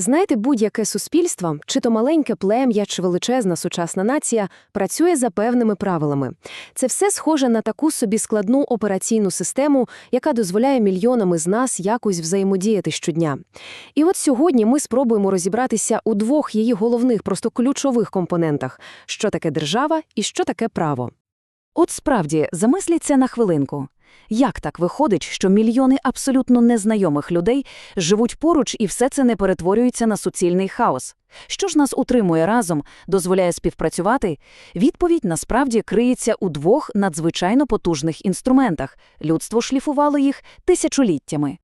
Знаєте, будь-яке суспільство, чи то маленьке плем'я, чи величезна сучасна нація, працює за певними правилами. Це все схоже на таку собі складну операційну систему, яка дозволяє мільйонам із нас якось взаємодіяти щодня. І от сьогодні ми спробуємо розібратися у двох її головних, просто ключових компонентах: що таке держава і що таке право. От справді, замисліться на хвилинку. Як так виходить, що мільйони абсолютно незнайомих людей живуть поруч і все це не перетворюється на суцільний хаос? Що ж нас утримує разом, дозволяє співпрацювати? Відповідь насправді криється у двох надзвичайно потужних інструментах. Людство шліфувало їх тисячоліттями.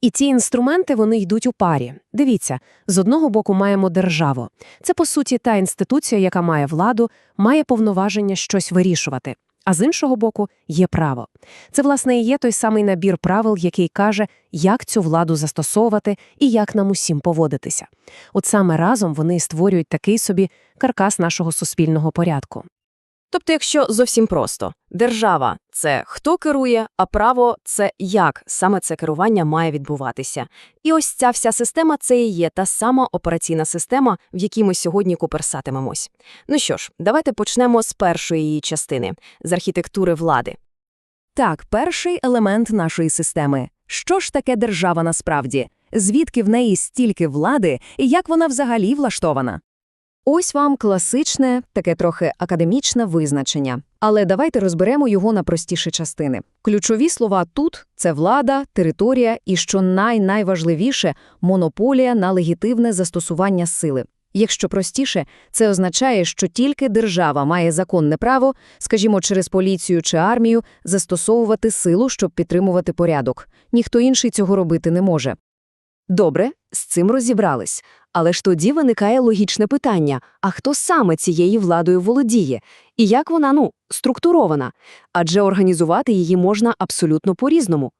І ці інструменти вони йдуть у парі. Дивіться, з одного боку маємо державу. Це, по суті, та інституція, яка має владу, має повноваження щось вирішувати. А з іншого боку, є право. Це, власне, і є той самий набір правил, який каже, як цю владу застосовувати і як нам усім поводитися. От саме разом вони створюють такий собі каркас нашого суспільного порядку. Тобто, якщо зовсім просто, держава це хто керує, а право це як саме це керування має відбуватися. І ось ця вся система це і є та сама операційна система, в якій ми сьогодні куперсатимемось. Ну що ж, давайте почнемо з першої її частини з архітектури влади. Так, перший елемент нашої системи. Що ж таке держава насправді? Звідки в неї стільки влади і як вона взагалі влаштована? Ось вам класичне, таке трохи академічне визначення. Але давайте розберемо його на простіші частини. Ключові слова тут це влада, територія і, що най-найважливіше, монополія на легітимне застосування сили. Якщо простіше, це означає, що тільки держава має законне право, скажімо, через поліцію чи армію, застосовувати силу, щоб підтримувати порядок. Ніхто інший цього робити не може. Добре, з цим розібрались. Але ж тоді виникає логічне питання: а хто саме цією владою володіє? І як вона, ну, структурована? Адже організувати її можна абсолютно по-різному.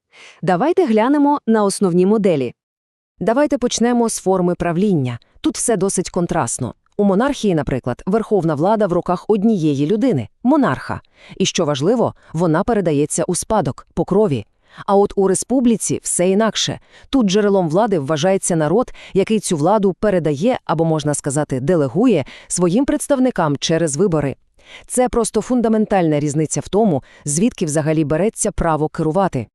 Давайте глянемо на основні моделі. Давайте почнемо з форми правління. Тут все досить контрастно. У монархії, наприклад, верховна влада в руках однієї людини – монарха. І що важливо, вона передається у спадок, по крові. А от у республіці все інакше. Тут джерелом влади вважається народ, який цю владу передає або, можна сказати, делегує своїм представникам через вибори. Це просто фундаментальна різниця в тому, звідки взагалі береться право керувати.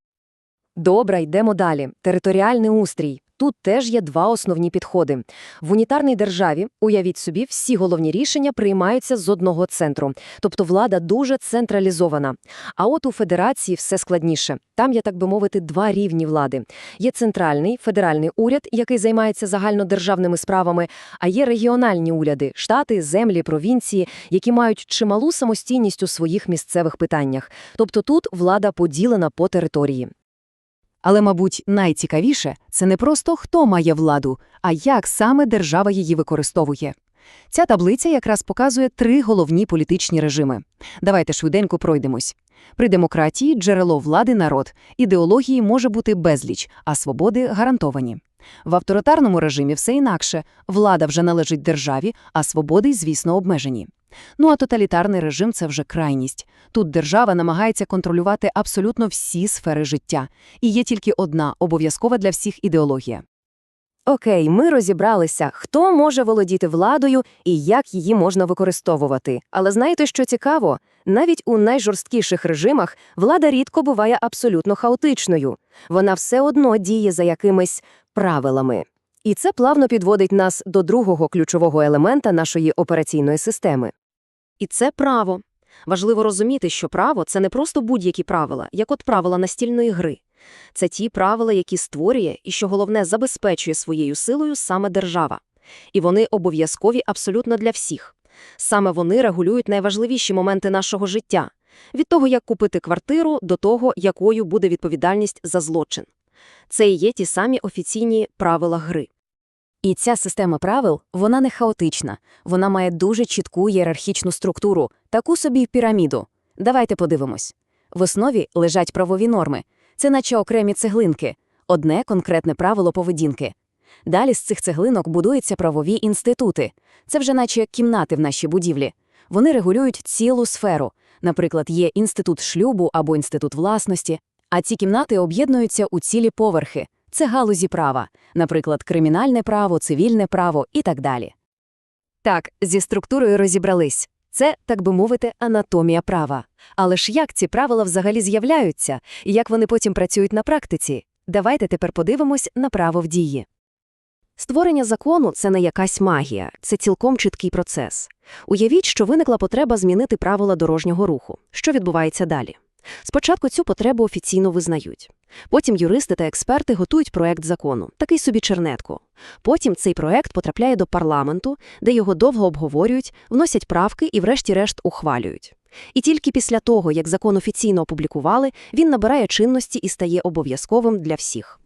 Добре, йдемо далі. Територіальний устрій. Тут теж є два основні підходи. В унітарній державі, уявіть собі, всі головні рішення приймаються з одного центру, тобто влада дуже централізована. А от у федерації все складніше. Там є, так би мовити, два рівні влади. Є центральний федеральний уряд, який займається загальнодержавними справами, а є регіональні уряди, штати, землі, провінції, які мають чималу самостійність у своїх місцевих питаннях. Тобто тут влада поділена по території. Але, мабуть, найцікавіше – це не просто хто має владу, а як саме держава її використовує. Ця таблиця якраз показує три головні політичні режими. Давайте швиденько пройдемось. При демократії джерело влади – народ, ідеології може бути безліч, а свободи гарантовані. В авторитарному режимі все інакше. Влада вже належить державі, а свободи, звісно, обмежені. Ну а тоталітарний режим – це вже крайність. Тут держава намагається контролювати абсолютно всі сфери життя. І є тільки одна обов'язкова для всіх ідеологія. Окей, ми розібралися, хто може володіти владою і як її можна використовувати. Але знаєте, що цікаво? Навіть у найжорсткіших режимах влада рідко буває абсолютно хаотичною. Вона все одно діє за якимись правилами. І це плавно підводить нас до другого ключового елемента нашої операційної системи. І це право. Важливо розуміти, що право це не просто будь-які правила, як от правила настільної гри. Це ті правила, які створює і, що головне, забезпечує своєю силою саме держава. І вони обов'язкові абсолютно для всіх. Саме вони регулюють найважливіші моменти нашого життя від того, як купити квартиру, до того, якою буде відповідальність за злочин. Це і є ті самі офіційні правила гри. І ця система правил, вона не хаотична, вона має дуже чітку ієрархічну структуру, таку собі піраміду. Давайте подивимось. В основі лежать правові норми. Це наче окремі цеглинки, одне конкретне правило поведінки. Далі з цих цеглинок будуються правові інститути. Це вже наче кімнати в нашій будівлі. Вони регулюють цілу сферу. Наприклад, є інститут шлюбу або інститут власності, а ці кімнати об'єднуються у цілі поверхи. Це галузі права, наприклад, кримінальне право, цивільне право і так далі. Так, зі структурою розібрались. Це, так би мовити, анатомія права. Але ж як ці правила взагалі з'являються, як вони потім працюють на практиці? Давайте тепер подивимось на право в дії. Створення закону – це не якась магія, це цілком чіткий процес. Уявіть, що виникла потреба змінити правила дорожнього руху. Що відбувається далі? Спочатку цю потребу офіційно визнають. Потім юристи та експерти готують проект закону, такий собі чернетку. Потім цей проект потрапляє до парламенту, де його довго обговорюють, вносять правки і врешті-решт ухвалюють. І тільки після того, як закон офіційно опублікували, він набирає чинності і стає обов'язковим для всіх.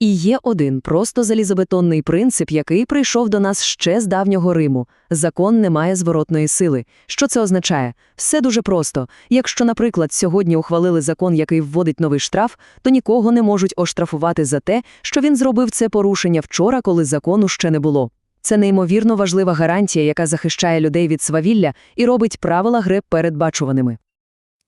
І є один просто залізобетонний принцип, який прийшов до нас ще з давнього Риму. Закон не має зворотної сили. Що це означає? Все дуже просто. Якщо, наприклад, сьогодні ухвалили закон, який вводить новий штраф, то нікого не можуть оштрафувати за те, що він зробив це порушення вчора, коли закону ще не було. Це неймовірно важлива гарантія, яка захищає людей від свавілля і робить правила гри передбачуваними.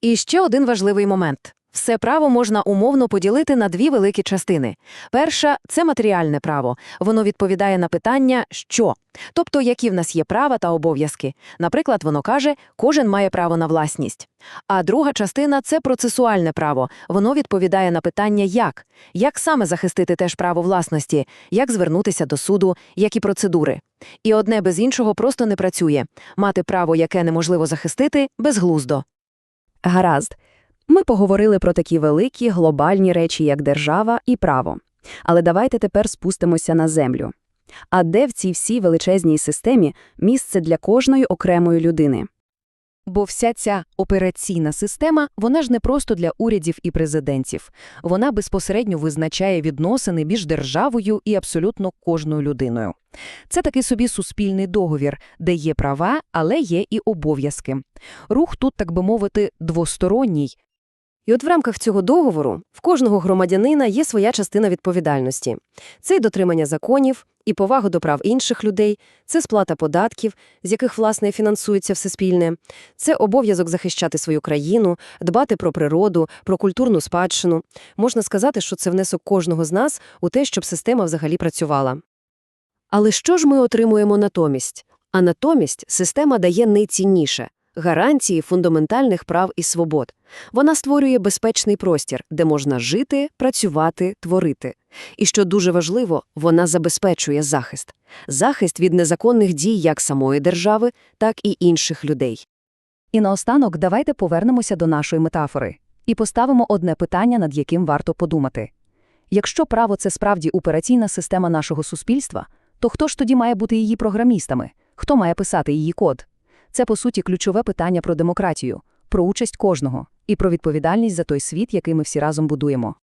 І ще один важливий момент. Все право можна умовно поділити на дві великі частини. Перша – це матеріальне право. Воно відповідає на питання «що?», тобто які в нас є права та обов'язки. Наприклад, воно каже, кожен має право на власність. А друга частина – це процесуальне право. Воно відповідає на питання «як?», як саме захистити теж право власності, як звернутися до суду, які процедури. І одне без іншого просто не працює. Мати право, яке неможливо захистити – безглуздо. Гаразд. Ми поговорили про такі великі глобальні речі, як держава і право. Але давайте тепер спустимося на землю. А де в цій всій величезній системі місце для кожної окремої людини? Бо вся ця операційна система, вона ж не просто для урядів і президентів. Вона безпосередньо визначає відносини між державою і абсолютно кожною людиною. Це такий собі суспільний договір, де є права, але є і обов'язки. Рух тут, так би мовити, двосторонній. І от в рамках цього договору в кожного громадянина є своя частина відповідальності. Це й дотримання законів, і повага до прав інших людей, це сплата податків, з яких, власне, фінансується все спільне, це обов'язок захищати свою країну, дбати про природу, про культурну спадщину. Можна сказати, що це внесок кожного з нас у те, щоб система взагалі працювала. Але що ж ми отримуємо натомість? А натомість система дає найцінніше – гарантії фундаментальних прав і свобод. Вона створює безпечний простір, де можна жити, працювати, творити. І що дуже важливо, вона забезпечує захист. Захист від незаконних дій як самої держави, так і інших людей. І наостанок давайте повернемося до нашої метафори і поставимо одне питання, над яким варто подумати. Якщо право – це справді операційна система нашого суспільства, то хто ж тоді має бути її програмістами? Хто має писати її код? Це, по суті, ключове питання про демократію, про участь кожного і про відповідальність за той світ, який ми всі разом будуємо.